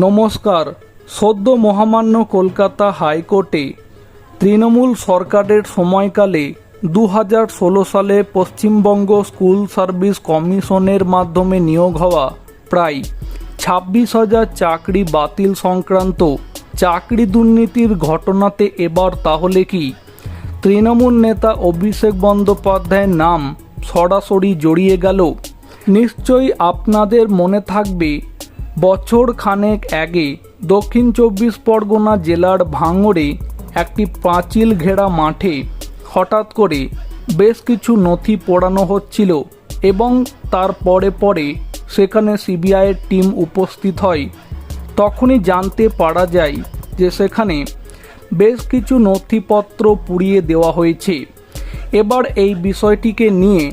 নমস্কার। সদ্য মহামান্য কলকাতা হাইকোর্টে তৃণমূল সরকারের সময়কালে দু ষোলো সালে পশ্চিমবঙ্গ স্কুল সার্ভিস কমিশনের মাধ্যমে নিয়োগ হওয়া প্রায় ছাব্বিশ হাজার চাকরি বাতিল সংক্রান্ত চাকরি দুর্নীতির ঘটনাতে এবার তাহলে কি? তৃণমূল নেতা অভিষেক বন্দ্যোপাধ্যায়ের নাম সরাসরি জড়িয়ে গেল। নিশ্চয়ই আপনাদের মনে থাকবে বছর খানেক আগে দক্ষিণ চব্বিশ পরগনা জেলার ভাঙড়ে একটি পাঁচিল ঘেরা মাঠে হঠাৎ করে বেশ কিছু নথি পোড়ানো হচ্ছিল এবং তার পরে পরে সেখানে সিবিআইয়ের টিম উপস্থিত হয়। তখনই জানতে পারা যায় যে সেখানে বেশ কিছু নথিপত্র পুড়িয়ে দেওয়া হয়েছে। এবার এই বিষয়টিকে নিয়ে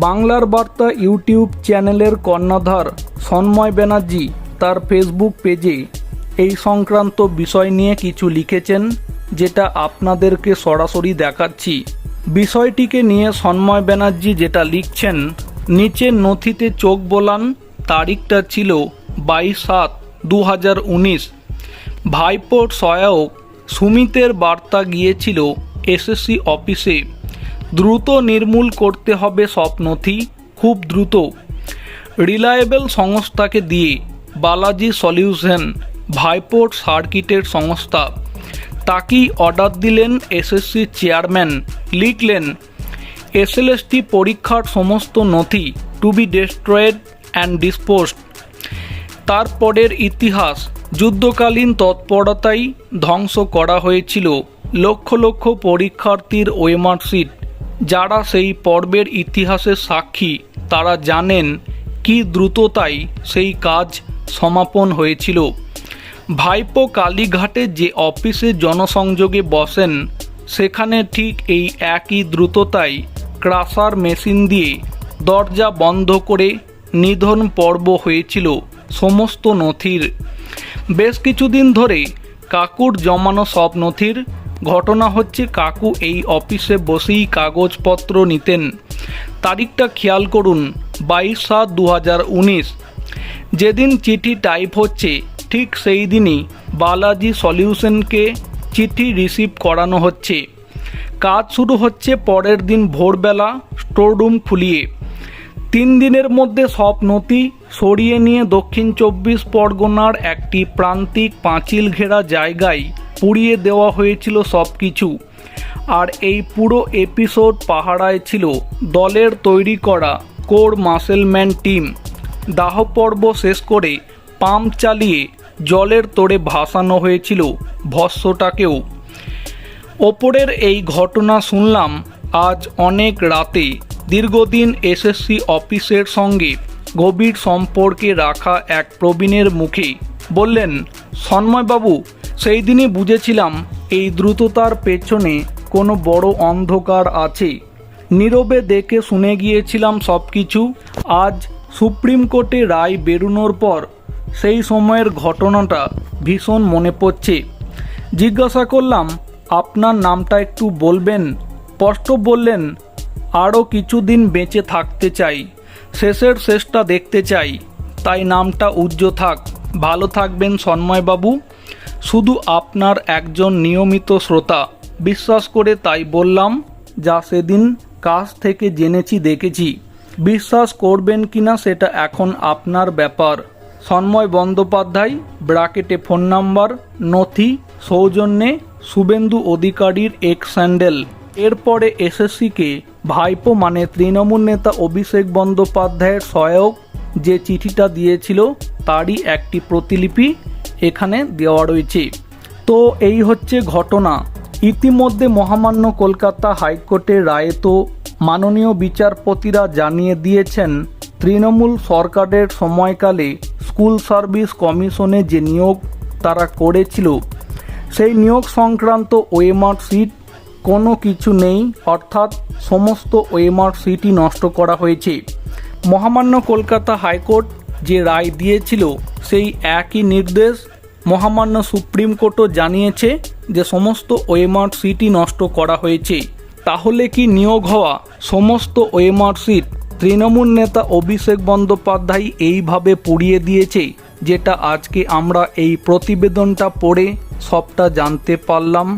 বাংলার বার্তা ইউটিউব চ্যানেলের কর্ণাধার সন্ময় ব্যানার্জি তার ফেসবুক পেজে এই সংক্রান্ত বিষয় নিয়ে কিছু লিখেছেন, যেটা আপনাদেরকে সরাসরি দেখাচ্ছি। বিষয়টিকে নিয়ে সন্ময় ব্যানার্জি যেটা লিখছেন নিচের নথিতে চোখ বোলান, তারিখটা ছিল বাইশ সাত দু হাজার উনিশ। ভাইপোর সহায়ক সুমিতের বার্তা গিয়েছিল এসএসসি অফিসে। দ্রুত নির্মূল করতে হবে সব নথি খুব দ্রুত। রিলায়েবল সংস্থাকে দিয়ে বালাজি সলিউশন ভাইপোর্ট সার্কিটের সংস্থা। তাকেই অর্ডার দিলেন এসএসসি চেয়ারম্যান, লিখলেন, এসএলএসটি পরীক্ষার সমস্ত নথি to be destroyed and disposed তারপরের ইতিহাস, যুদ্ধকালীন তৎপরতাই ধ্বংস করা হয়েছিল। লক্ষ লক্ষ পরীক্ষার্থীর ওয়েমার্কশিট। যারা সেই পর্বের ইতিহাসের সাক্ষী, তারা জানেন কি দ্রুততায় সেই কাজ সমাপন হয়েছিল। ভাইপো কালীঘাটে যে অফিসে জনসংযোগে বসেন, সেখানে ঠিক এই একই দ্রুততায় ক্রাসার মেশিন দিয়ে দরজা বন্ধ করে নিধন পর্ব হয়েছিল সমস্ত নথির। বেশ কিছুদিন ধরে কাকুর জমানো সব নথির ঘটনা হচ্ছে কাকু এই অফিসে বসেই কাগজপত্র নিতেন। তারিখটা খেয়াল করুন, বাইশ সাত দু যেদিন চিঠি টাইপ হচ্ছে, ঠিক সেই দিনই বালাজি সলিউশনকে চিঠি রিসিভ করানো হচ্ছে। কাজ শুরু হচ্ছে পরের দিন ভোরবেলা স্টোররুম খুলিয়ে। তিন দিনের মধ্যে সব নথি সরিয়ে নিয়ে দক্ষিণ চব্বিশ পরগনার একটি প্রান্তিক পাঁচিল ঘেরা জায়গায় পুড়িয়ে দেওয়া হয়েছিল সব কিছু আর এই পুরো এপিসোড পাহারায় ছিল দলের তৈরি করা কোর মাসেলম্যান টিম। দাহ পর্ব শেষ করে পাম্প চালিয়ে জলের তোড়ে ভাসানো হয়েছিল ভস্যটাকেও। ওপরের এই ঘটনা শুনলাম আজ অনেক রাতে। দীর্ঘদিন এসএসসি অফিসের সঙ্গে গভীর সম্পর্কে রাখা এক প্রবীণের মুখে। বললেন, সন্ময়বাবু সেই দিনই বুঝেছিলাম এই দ্রুততার পেছনে কোনো বড় অন্ধকার আছে। নীরবে দেখে শুনে গিয়েছিলাম সব কিছু আজ সুপ্রিম কোর্টে রায় বেরোনোর পর সেই সময়ের ঘটনাটা ভীষণ মনে পড়ছে। জিজ্ঞাসা করলাম, আপনার নামটা একটু বলবেন? স্পষ্ট বললেন আরও কিছুদিন বেঁচে থাকতে চাই, শেষের শেষটা দেখতে চাই। তাই নামটা উজ্জ্ব থাক। ভালো থাকবেন সন্ময়বাবু। শুধু আপনার একজন নিয়মিত শ্রোতা। বিশ্বাস করে তাই বললাম, যা সেদিন কাছ থেকে জেনেছি, দেখেছি। বিশ্বাস করবেন কিনা সেটা এখন আপনার ব্যাপার। সন্ময় বন্দ্যোপাধ্যায় ব্রাকেটে ফোন নাম্বার, নথি, সৌজন্যে শুভেন্দু অধিকারীর এক স্যান্ডেল। এরপরে এসএসসিকে ভাইপো মানে তৃণমূল নেতা অভিষেক বন্দ্যোপাধ্যায়ের সহায়ক যে চিঠিটা দিয়েছিল, তারই একটি প্রতিলিপি এখানে দেওয়া রয়েছে। তো এই হচ্ছে ঘটনা। ইতিমধ্যে মহামান্য কলকাতা হাইকোর্টের রায়ে তো মাননীয় বিচারপতিরা জানিয়ে দিয়েছেন, তৃণমূল সরকারের সময়কালে স্কুল সার্ভিস কমিশনে যে নিয়োগ তারা করেছিল, সেই নিয়োগ সংক্রান্ত ওয়েমার্ক সিট কোনো কিছু নেই, অর্থাৎ সমস্ত ওয়েমার্ক সিটই নষ্ট করা হয়েছে। মহামান্য কলকাতা হাইকোর্ট যে রায় দিয়েছিল, সেই একই নির্দেশ মহামান্য সুপ্রিম কোর্টও জানিয়েছে যে সমস্ত ওয়েমার্ক সিটই নষ্ট করা হয়েছে। তাহলে কি নিয়োগ হওয়া সমস্ত ওয়েমার্ক সিট তৃণমূল নেতা অভিষেক বন্দ্যোপাধ্যায় এইভাবে পুড়িয়ে দিয়েছে, যেটা আজকে আমরা এই প্রতিবেদনটা পড়ে সবটা জানতে পারলাম?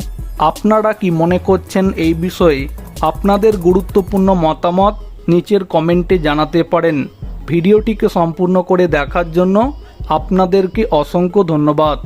আপনারা কি মনে করছেন এই বিষয়ে? আপনাদের গুরুত্বপূর্ণ মতামত নিচের কমেন্টে জানাতে পারেন। ভিডিওটিকে সম্পূর্ণ করে দেখার জন্য আপনাদেরকে অসংখ্য ধন্যবাদ